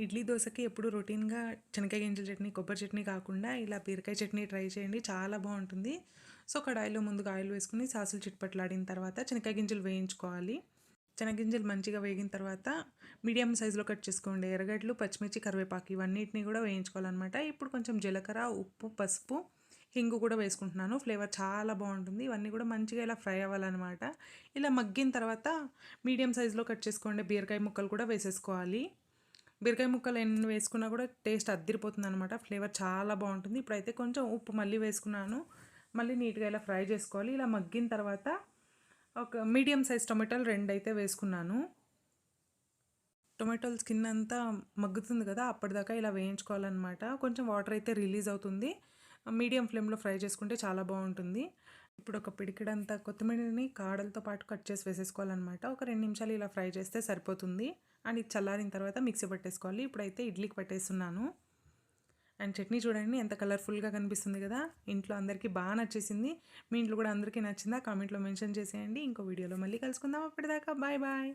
ఇడ్లీ దోశకి ఎప్పుడు రొటీన్గా శనగ గింజల చట్నీ కొబ్బరి చట్నీ కాకుండా ఇలా బీరకాయ చట్నీ ట్రై చేయండి. చాలా బాగుంటుంది. సో కడాయిలో ముందుగా ఆయిల్ వేసుకుని సాసులు చిట్పట్లాడిన తర్వాత శనగ గింజలు వేయించుకోవాలి. శనగింజలు మంచిగా వేగిన తర్వాత మీడియం సైజులో కట్ చేసుకోండి. ఎర్రగడ్డలు పచ్చిమిర్చి కరివేపాకు ఇవన్నిటిని కూడా వేయించుకోవాలన్నమాట. ఇప్పుడు కొంచెం జీలకర్ర ఉప్పు పసుపు హింగు కూడా వేసుకుంటున్నాను. ఫ్లేవర్ చాలా బాగుంటుంది. ఇవన్నీ కూడా మంచిగా ఇలా ఫ్రై అవ్వాలన్నమాట. ఇలా మగ్గిన తర్వాత మీడియం సైజులో కట్ చేసుకోండి. బీరకాయ ముక్కలు కూడా వేసేసుకోవాలి. బీరకాయ ముక్కలు ఎన్ని వేసుకున్నా కూడా టేస్ట్ అద్దరిపోతుంది అనమాట ఫ్లేవర్ చాలా బాగుంటుంది. ఇప్పుడైతే కొంచెం ఉప్పు మళ్ళీ వేసుకున్నాను. మళ్ళీ నీట్గా ఇలా ఫ్రై చేసుకోవాలి. ఇలా మగ్గిన తర్వాత ఒక మీడియం సైజ్ టొమాటోలు రెండు అయితే వేసుకున్నాను. టొమాటోలు స్కిన్ అంతా మగ్గుతుంది కదా అప్పటిదాకా ఇలా వేయించుకోవాలన్నమాట. కొంచెం వాటర్ అయితే రిలీజ్ అవుతుంది. మీడియం ఫ్లేమ్లో ఫ్రై చేసుకుంటే చాలా బాగుంటుంది. ఇప్పుడు ఒక పిడికిడంతా కొత్తిమీరని కాడలతో పాటు కట్ చేసి వేసేసుకోవాలన్నమాట. ఒక రెండు నిమిషాలు ఇలా ఫ్రై చేస్తే సరిపోతుంది. అండ్ ఇది చల్లారిన తర్వాత మిక్సీ పట్టేసుకోవాలి. ఇప్పుడైతే ఇడ్లీకి పట్టేస్తున్నాను. అండ్ చట్నీ చూడండి ఎంత కలర్ఫుల్గా కనిపిస్తుంది కదా. ఇంట్లో అందరికీ బాగా నచ్చేసింది. మీ ఇంట్లో కూడా అందరికీ నచ్చిందా? కామెంట్లో మెన్షన్ చేసేయండి. ఇంకో వీడియోలో మళ్ళీ కలుసుకుందాం. అప్పటిదాకా బాయ్ బాయ్.